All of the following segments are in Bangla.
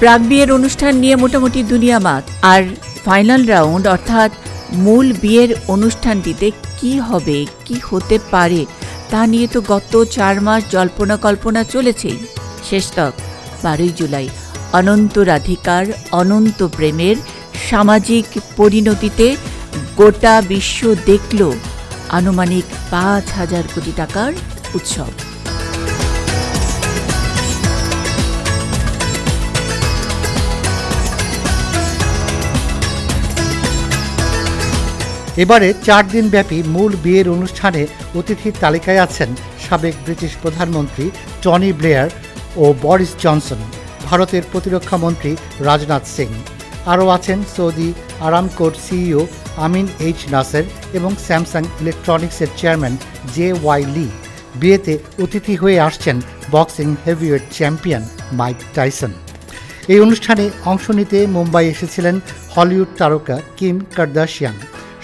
প্রাক বিয়ের অনুষ্ঠান নিয়ে মোটামুটি দুনিয়া মাত। আর ফাইনাল রাউন্ড, অর্থাৎ মূল বিয়ের অনুষ্ঠানটিতে কি হবে, কি হতে পারে, তা নিয়ে তো গত চার মাস জল্পনা কল্পনা চলেছেই। শেষতক বারোই জুলাই। অনন্ত রাধিকার, অনন্ত প্রেমের সামাজিক পরিণতিতে গোটা বিশ্ব দেখল আনুমানিক পাঁচ হাজার কোটি টাকার উৎসব। এবারে চার দিনব্যাপী মূল বিয়ের অনুষ্ঠানে অতিথির তালিকায় আছেন সাবেক ব্রিটিশ প্রধানমন্ত্রী টনি ব্লেয়ার ও বরিস জনসন, ভারতের প্রতিরক্ষা মন্ত্রী রাজনাথ সিং। আরও আছেন সৌদি আরামকোর সিইও আমিন এইচ নাসের এবং স্যামসাং ইলেকট্রনিক্সের চেয়ারম্যান জে ওয়াই লি। বিয়েতে অতিথি হয়ে আসছেন boxing heavyweight champion Mike Tyson. এই অনুষ্ঠানে অংশ নিতে মুম্বাই এসেছিলেন হলিউড তারকা কিম কার্দাশিয়ান।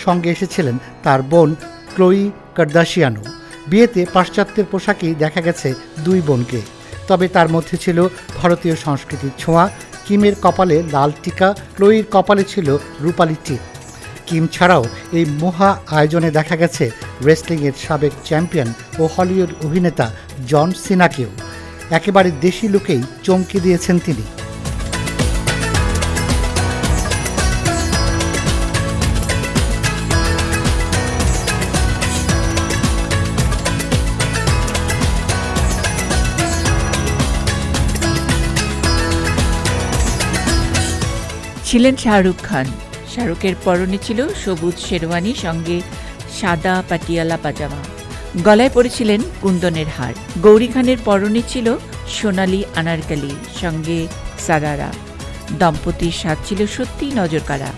সঙ্গে এসেছিলেন তার বোন ক্লোই কার্দাশিয়ানো বিয়েতে পাশ্চাত্যের পোশাকেই দেখা গেছে দুই বোনকে। তবে তার মধ্যে ছিল ভারতীয় সংস্কৃতির ছোঁয়া, কিমের কপালে লাল টিকা ক্লোইর কপালে ছিল রূপালি টিপ। কিম ছাড়াও এই মহা আয়োজনে দেখা গেছে রেসলিংয়ের সাবেক চ্যাম্পিয়ন ও হলিউড অভিনেতা জন সিনাকেও। একেবারে দেশি লোকেই চমকে দিয়েছেন তিনি। ছিলেন শাহরুখ খান। শাহরুখের পরনে ছিল সবুজ শেরওয়ানি, সঙ্গে সাদা পাটিয়ালা পাজামা। গলায় পরেছিলেন কুন্দনের হার। গৌরী খানের পরনে ছিল সোনালি আনারকালি, সঙ্গে সারারা। দম্পতির স্বাদ ছিল সত্যিই নজরকাড়া।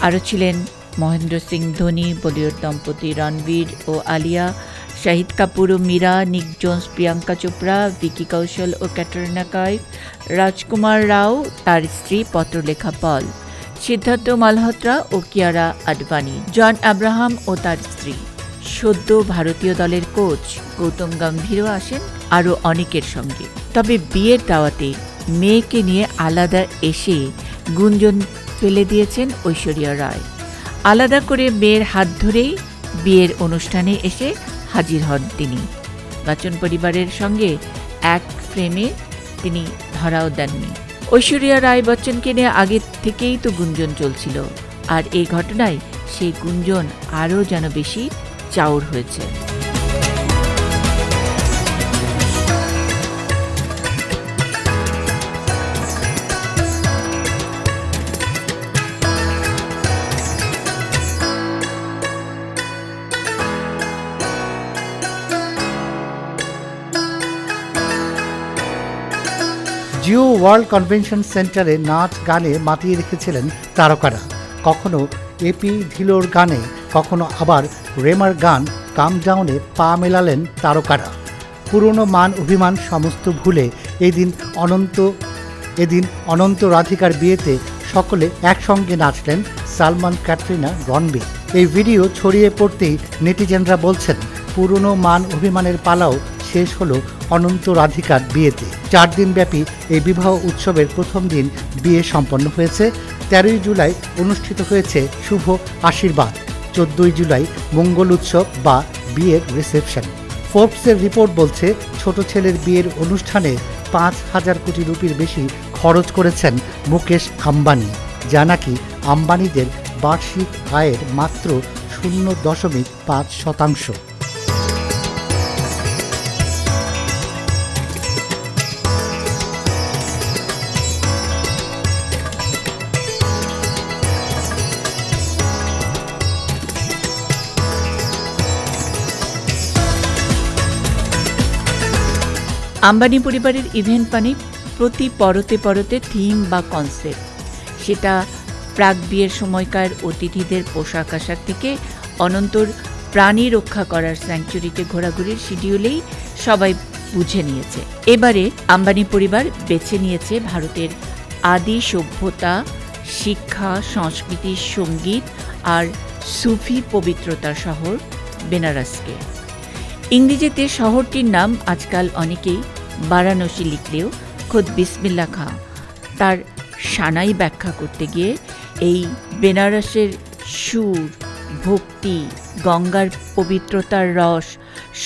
আরও ছিলেন মহেন্দ্র সিং ধোনি, বলিউড দম্পতি রণবীর ও আলিয়া শাহিদ কাপুর ও মীরা, নিক জোন্স, প্রিয়াঙ্কা চোপড়া, ভিকি কৌশল ও ক্যাটরিনা কাইফ, রাজকুমার রাও, তার স্ত্রী পত্রলেখা পল, সিদ্ধার্থ মালহোত্রা ও কিয়ারা আডবাণী জন আব্রাহাম ও তার স্ত্রী। সদ্য ভারতীয় দলের কোচ গৌতম গম্ভীরও আসেন আরও অনেকের সঙ্গে। তবে বিয়ের দাওয়াতে মেয়েকে নিয়ে আলাদা এসে গুঞ্জন ফেলে দিয়েছেন ঐশ্বরিয়া রায়। আলাদা করে মেয়ের হাত ধরেই বিয়ের অনুষ্ঠানে এসে হাজির হন তিনি। বচ্চন পরিবারের সঙ্গে এক ফ্রেমে তিনি ধরাও দেননি। ঐশ্বরিয়া রায় বচ্চনকে নিয়ে আগে থেকেই তো গুঞ্জন চলছিল। আর এই ঘটনায় সেই গুঞ্জন আরও যেন বেশি চাউর হয়েছে। জিও ওয়ার্ল্ড কনভেনশন সেন্টারে নাচ গানে মাতিয়ে রেখেছিলেন তারকারা। কখনো এপি ধিলোর গানে, কখনো আবার রেমার গান কাম ডাউনে পা মেলালেন তারকারা। পুরনো মান অভিমান সমস্ত ভুলে এদিন অনন্ত এদিন অনন্ত রাধিকার বিয়েতে সকলে একসঙ্গে নাচলেন সালমান, ক্যাটরিনা, রণবীর। এই ভিডিও ছড়িয়ে পড়তেই নেটিজেনরা বলছেন, পুরনো মান অভিমানের পালাও শেষ হলো অনন্ত রাধিকার বিয়েতে। চার দিনব্যাপী এই বিবাহ উৎসবের প্রথম দিন বিয়ে সম্পন্ন হয়েছে। তেরোই জুলাই অনুষ্ঠিত হয়েছে শুভ আশীর্বাদ। চোদ্দই জুলাই মঙ্গল উৎসব বা বিয়ের রিসেপশন। ফোর্বসের রিপোর্ট বলছে, ছোট ছেলের বিয়ের অনুষ্ঠানে পাঁচ হাজার কোটি রুপির বেশি খরচ করেছেন মুকেশ আম্বানি। যা নাকি আম্বানিদের বার্ষিক আয়ের মাত্র শূন্য দশমিক পাঁচ শতাংশ। আম্বানি পরিবারের ইভেন্ট মানে প্রতি পরতে পরতে থিম বা কনসেপ্ট। সেটা প্রাক বিয়ের সময়কার অতিথিদের পোশাক আশাক থেকে অনন্তর প্রাণী রক্ষা করার স্যাংচুরিতে ঘোরাঘুরির শিডিউলেই সবাই বুঝে নিয়েছে। এবারে আম্বানি পরিবার বেছে নিয়েছে ভারতের আদি সভ্যতা, শিক্ষা, সংস্কৃতি, সংগীত আর সুফি পবিত্রতা শহর বেনারসকে। ইংরেজিতে শহরটির নাম আজকাল অনেকেই বারাণসী লিখলেও খোদ বিসমিল্লা খাঁ। তার সানাই ব্যাখ্যা করতে গিয়ে এই বেনারসের সুর, ভক্তি, গঙ্গার পবিত্রতার রস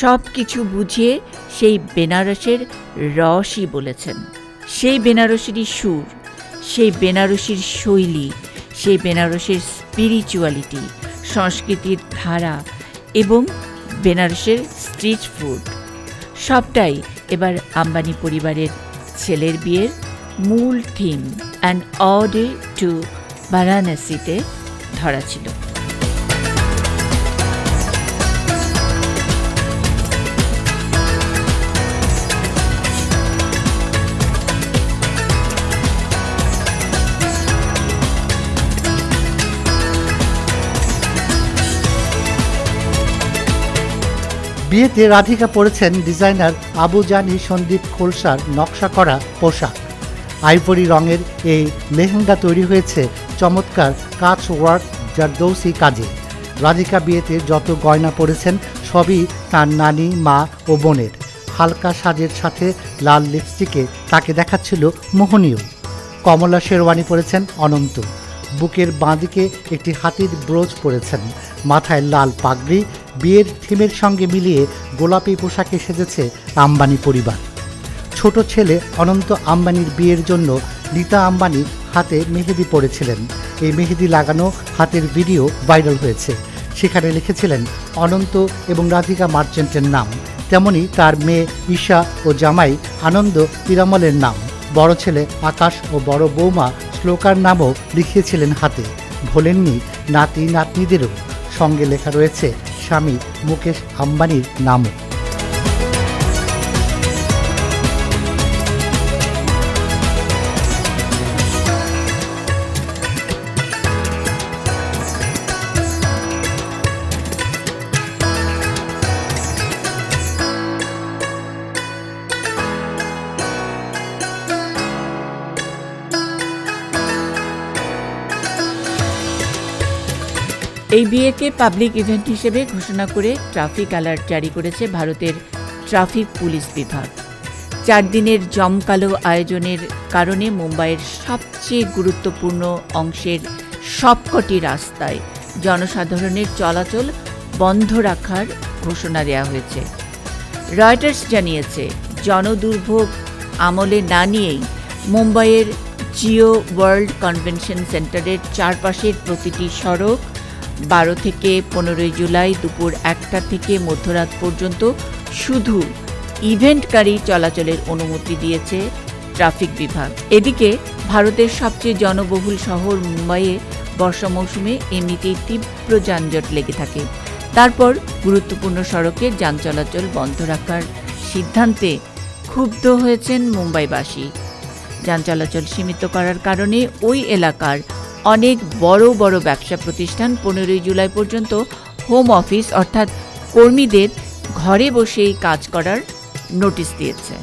সব কিছু বুঝিয়ে সেই বেনারসের রসই বলেছেন। সেই বেনারসেরই সুর, সেই বেনারসির শৈলী, সেই বেনারসের স্পিরিচুয়ালিটি সংস্কৃতির ধারা এবং বেনারসের স্ট্রিট ফুড। সবটাই এবার আম্বানি পরিবারের ছেলের বিয়ের মূল থিম অ্যান্ড অডে টু বারাণসীতে ধরা ছিল। বিয়েতে রাধিকা পরেছেন ডিজাইনার আবু জানি, সন্দীপ খোলসার নকশা করা পোশাক। আইভরি রঙের এই লেহেঙ্গা তৈরি হয়েছে চমৎকার কাচ ওয়ার্ক জারদৌসি কাজে। রাধিকা বিয়েতে যত গয়না পরেছেন, সবই তার নানি, মা ও বোনের। হালকা সাজের সাথে লাল লিপস্টিকে তাকে দেখাচ্ছিল মোহনীয়। কমলা শেরওয়ানি পরেছেন অনন্ত। বুকের বাঁদিকে একটি হাতির ব্রোচ পরেছেন। মাথায় লাল পাগড়ি বিয়ের থিমের সঙ্গে মিলিয়ে গোলাপি পোশাকে সেজেছে আম্বানি পরিবার। ছোট ছেলে অনন্ত আম্বানির বিয়ের জন্য রীতা আম্বানি হাতে মেহেদি পড়েছিলেন এই মেহেদি লাগানো হাতের ভিডিও ভাইরাল হয়েছে। সেখানে লিখেছিলেন, অনন্ত এবং রাধিকা মার্চেন্টের নাম। তেমনি তার মেয়ে ঈশা ও জামাই আনন্দ পিরামলের নাম। বড় ছেলে আকাশ ও বড় বৌমা শ্লোকার নামও লিখিয়েছিলেন হাতে। ভোলেননি নাতি নাতনিদেরও সঙ্গে লেখা রয়েছে স্বামী মুকেশ আম্বানির নামও। এই বিয়েকে পাবলিক ইভেন্ট হিসেবে ঘোষণা করে ট্রাফিক অ্যালার্ট জারি করেছে ভারতের ট্রাফিক পুলিশ বিভাগ। চার দিনের জমকালো আয়োজনের কারণে মুম্বাইয়ের সবচেয়ে গুরুত্বপূর্ণ অংশের সবকটি রাস্তায় জনসাধারণের চলাচল বন্ধ রাখার ঘোষণা দেওয়া হয়েছে। রয়টার্স জানিয়েছে, জনদুর্ভোগ আমলে না নিয়েই মুম্বাইয়ের জিও ওয়ার্ল্ড কনভেনশন সেন্টারের চারপাশের প্রতিটি সড়ক বারো থেকে পনেরোই জুলাই দুপুর একটা থেকে মধ্যরাত পর্যন্ত শুধু ইভেন্টকারী চলাচলের অনুমতি দিয়েছে ট্রাফিক বিভাগ। এদিকে ভারতের সবচেয়ে জনবহুল শহর মুম্বাইয়ে বর্ষা মৌসুমে এমনিতেই তীব্র যানজট লেগে থাকে। তারপর গুরুত্বপূর্ণ সড়কে যান চলাচল বন্ধ রাখার সিদ্ধান্তে ক্ষুব্ধ হয়েছেন মুম্বাইবাসী। যান চলাচল সীমিত করার কারণে ওই এলাকার অনেক বড় বড় ব্যবসা প্রতিষ্ঠান পনেরোই জুলাই পর্যন্ত হোম অফিস অর্থাৎ কর্মীদের ঘরে বসেই কাজ করার নোটিশ দিয়েছে।